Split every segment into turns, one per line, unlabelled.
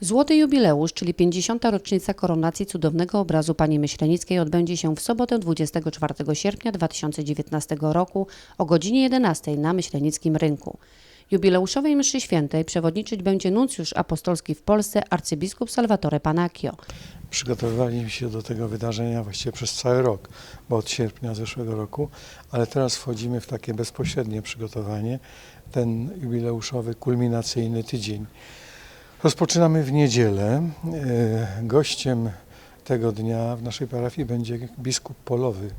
Złoty jubileusz, czyli 50. rocznica koronacji cudownego obrazu Pani Myślenickiej odbędzie się w sobotę 24 sierpnia 2019 roku o godzinie 11 na Myślenickim Rynku. Jubileuszowej mszy świętej przewodniczyć będzie nuncjusz apostolski w Polsce arcybiskup Salvatore Panacchio.
Przygotowywaliśmy się do tego wydarzenia właściwie przez cały rok, bo od sierpnia zeszłego roku, ale teraz wchodzimy w takie bezpośrednie przygotowanie, ten jubileuszowy, kulminacyjny tydzień. Rozpoczynamy w niedzielę. E, Gościem tego dnia w naszej parafii będzie biskup polowy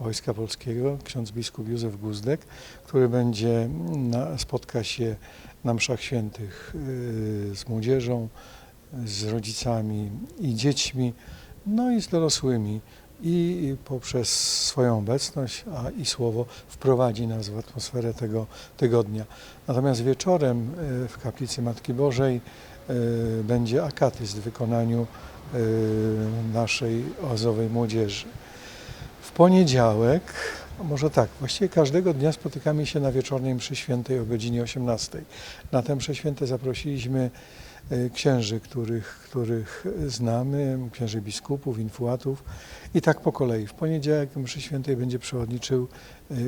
Wojska Polskiego, ksiądz biskup Józef Guzdek, który będzie na, spotka się na mszach świętych e, z młodzieżą, z rodzicami i dziećmi, no i z dorosłymi. I poprzez swoją obecność a i słowo wprowadzi nas w atmosferę tego tygodnia. Natomiast wieczorem e, w kaplicy Matki Bożej będzie akatyst w wykonaniu e, naszej oazowej młodzieży. W poniedziałek, może tak, właściwie każdego dnia spotykamy się na wieczornej mszy świętej o godzinie 18. Na tę mszę świętą zaprosiliśmy e, księży, których, których znamy, księży biskupów, infuatów i tak po kolei. W poniedziałek mszy świętej będzie przewodniczył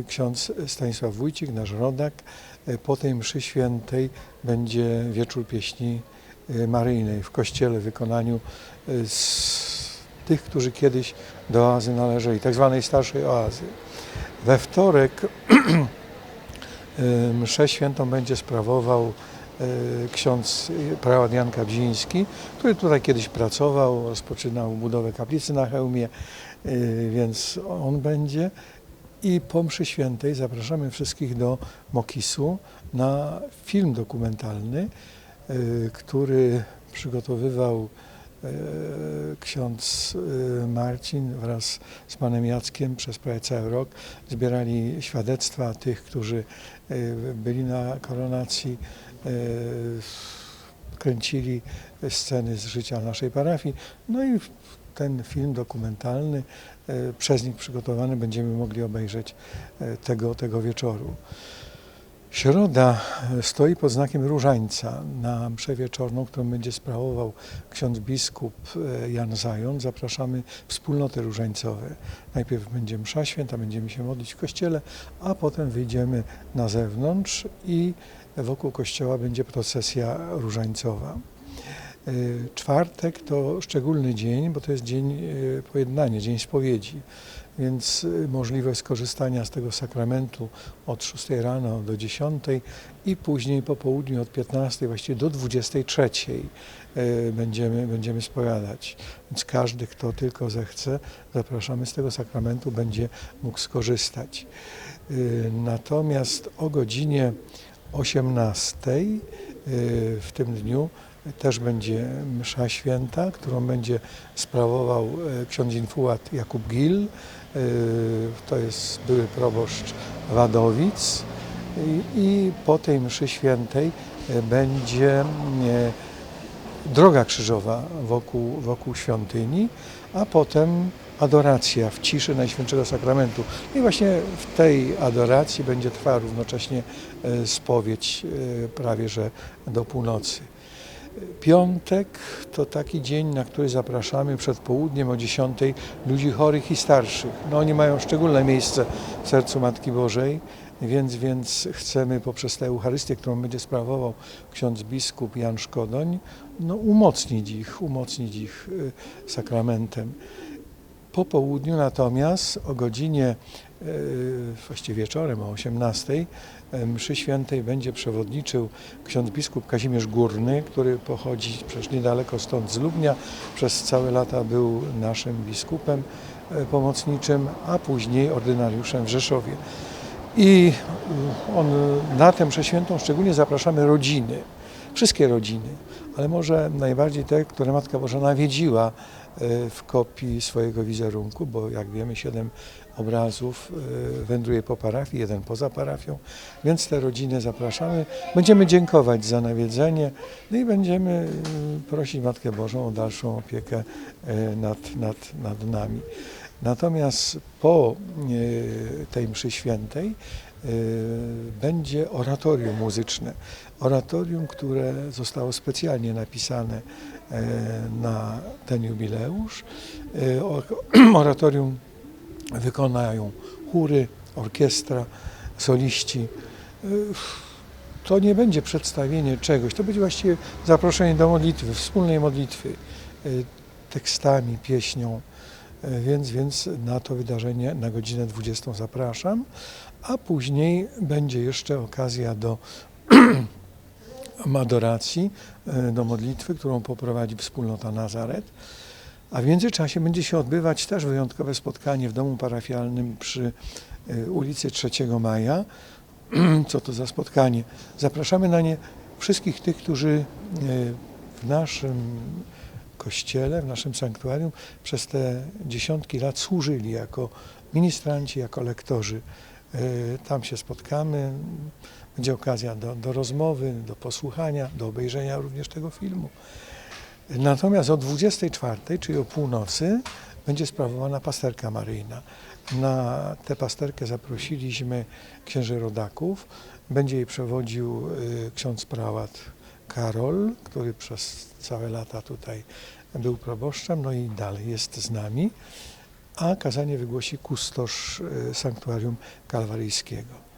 ksiądz Stanisław Wójcik, nasz rodak. Po tej mszy świętej będzie wieczór pieśni maryjnej w kościele w wykonaniu z tych, którzy kiedyś do oazy należeli, tak zwanej starszej oazy. We wtorek e, mszę świętą będzie sprawował ksiądz prałat Jan Kabziński, który tutaj kiedyś pracował, rozpoczynał budowę kaplicy na Chełmie, więc on będzie. I po mszy świętej zapraszamy wszystkich do Mokisu na film dokumentalny, który przygotowywał e, ksiądz e, Marcin wraz z panem Jackiem przez prawie cały rok. Zbierali świadectwa tych, którzy e, byli na koronacji, e, kręcili sceny z życia naszej parafii. No i ten film dokumentalny e, przez nich przygotowany będziemy mogli obejrzeć e, tego, tego wieczoru. Środa e, stoi pod znakiem różańca na mszę wieczorną, którą będzie sprawował ksiądz biskup e, Jan Zając. Zapraszamy wspólnoty różańcowe. Najpierw będzie msza święta, będziemy się modlić w kościele, a potem wyjdziemy na zewnątrz i wokół kościoła będzie procesja różańcowa. E, Czwartek to szczególny dzień, bo to jest dzień e, pojednania, dzień spowiedzi, więc e, możliwość skorzystania z tego sakramentu od 6 rano do 10 i później po południu od 15 właściwie do 23 e, będziemy, będziemy spowiadać. Więc każdy, kto tylko zechce, zapraszamy z tego sakramentu, będzie mógł skorzystać. Natomiast o godzinie 18 e, w tym dniu też będzie msza święta, którą będzie sprawował e, ksiądz infuat Jakub Gil. E, To jest były proboszcz Wadowic. I, po tej mszy świętej e, będzie droga krzyżowa wokół, wokół świątyni, a potem adoracja w ciszy Najświętszego Sakramentu. I właśnie w tej adoracji będzie trwała równocześnie spowiedź prawie że do północy. Piątek to taki dzień, na który zapraszamy przed południem o 10 ludzi chorych i starszych. No, oni mają szczególne miejsce w sercu Matki Bożej, więc, więc chcemy poprzez tę Eucharystię, którą będzie sprawował ksiądz biskup Jan Szkodoń, no, umocnić ich, umocnić ich y, sakramentem. Po południu natomiast o godzinie, właściwie wieczorem o 18 e, mszy świętej będzie przewodniczył ksiądz biskup Kazimierz Górny, który pochodzi przecież niedaleko stąd z Lubnia. Przez całe lata był naszym biskupem e, pomocniczym, a później ordynariuszem w Rzeszowie. I on, na tę mszę świętą szczególnie zapraszamy rodziny, wszystkie rodziny, ale może najbardziej te, które Matka Boża nawiedziła e, w kopii swojego wizerunku, bo jak wiemy siedem obrazów e, wędruje po parafii, jeden poza parafią, więc te rodziny zapraszamy. Będziemy dziękować za nawiedzenie, no i będziemy e, prosić Matkę Bożą o dalszą opiekę e, nad, nad, nad nami. Natomiast po tej mszy świętej będzie oratorium muzyczne. Oratorium, które zostało specjalnie napisane e, na ten jubileusz. O- Oratorium wykonają chóry, orkiestra, soliści. E, To nie będzie przedstawienie czegoś, to będzie właściwie zaproszenie do modlitwy, wspólnej modlitwy, tekstami, pieśnią. Więc, więc na to wydarzenie na godzinę 20 zapraszam, a później będzie jeszcze okazja do adoracji, e, do modlitwy, którą poprowadzi wspólnota Nazaret. A w międzyczasie będzie się odbywać też wyjątkowe spotkanie w domu parafialnym przy e, ulicy 3 Maja. Co to za spotkanie? Zapraszamy na nie wszystkich tych, którzy e, w naszym kościele, w naszym sanktuarium przez te dziesiątki lat służyli jako ministranci, jako lektorzy. E, Tam się spotkamy, będzie okazja do, do rozmowy, do posłuchania, do obejrzenia również tego filmu. Natomiast o 24, czyli o północy, będzie sprawowana pasterka maryjna. Na tę pasterkę zaprosiliśmy księży rodaków. Będzie jej przewodził y, ksiądz prałat Karol, który przez całe lata tutaj był proboszczem, no i dalej jest z nami. A kazanie wygłosi kustosz y, sanktuarium kalwaryjskiego.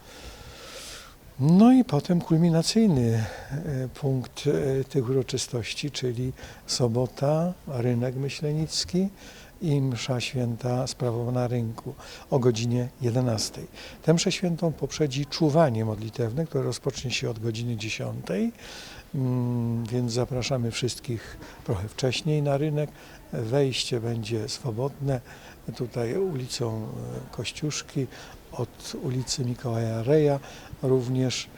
No i potem kulminacyjny e, punkt e, tych uroczystości, czyli sobota, rynek myślenicki i msza święta sprawowana na rynku o godzinie 11. Tę mszę świętą poprzedzi czuwanie modlitewne, które rozpocznie się od godziny 10. Mm, Więc zapraszamy wszystkich trochę wcześniej na rynek. Wejście będzie swobodne tutaj ulicą e, Kościuszki, od ulicy Mikołaja Reja również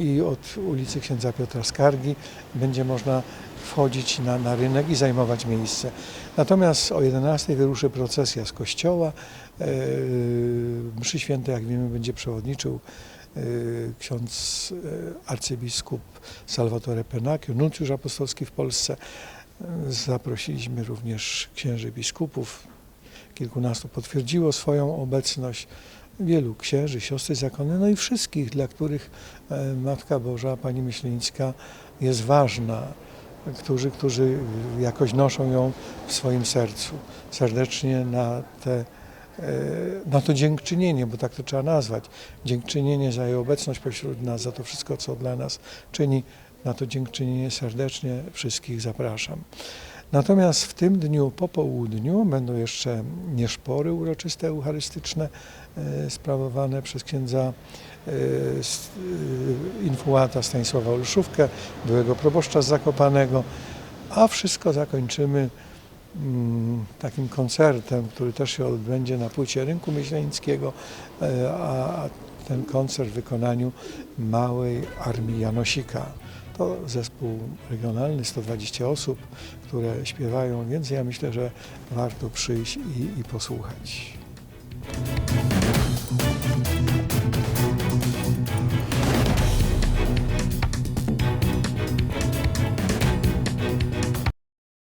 i od ulicy Księdza Piotra Skargi będzie można wchodzić na, na rynek i zajmować miejsce. Natomiast o 11 wyruszy procesja z kościoła. E, Mszy świętej, jak wiemy, będzie przewodniczył e, ksiądz e, arcybiskup Salvatore Penacchio, nuncjusz apostolski w Polsce. E, Zaprosiliśmy również księży biskupów. Kilkunastu potwierdziło swoją obecność wielu księży, siostry zakonne, no i wszystkich, dla których e, Matka Boża, Pani Myślenicka jest ważna, którzy, którzy jakoś noszą ją w swoim sercu. Serdecznie na, te, e, na to dziękczynienie, bo tak to trzeba nazwać, dziękczynienie za jej obecność pośród nas, za to wszystko, co dla nas czyni, na to dziękczynienie serdecznie wszystkich zapraszam. Natomiast w tym dniu po południu będą jeszcze nieszpory uroczyste eucharystyczne e, sprawowane przez księdza e, infułata Stanisława Olszówkę, byłego proboszcza z Zakopanego, a wszystko zakończymy takim koncertem, który też się odbędzie na płycie Rynku Myślenickiego, e, a ten koncert w wykonaniu Małej Armii Janosika. To zespół regionalny, 120 osób, które śpiewają, więc ja myślę, że warto przyjść i, i posłuchać.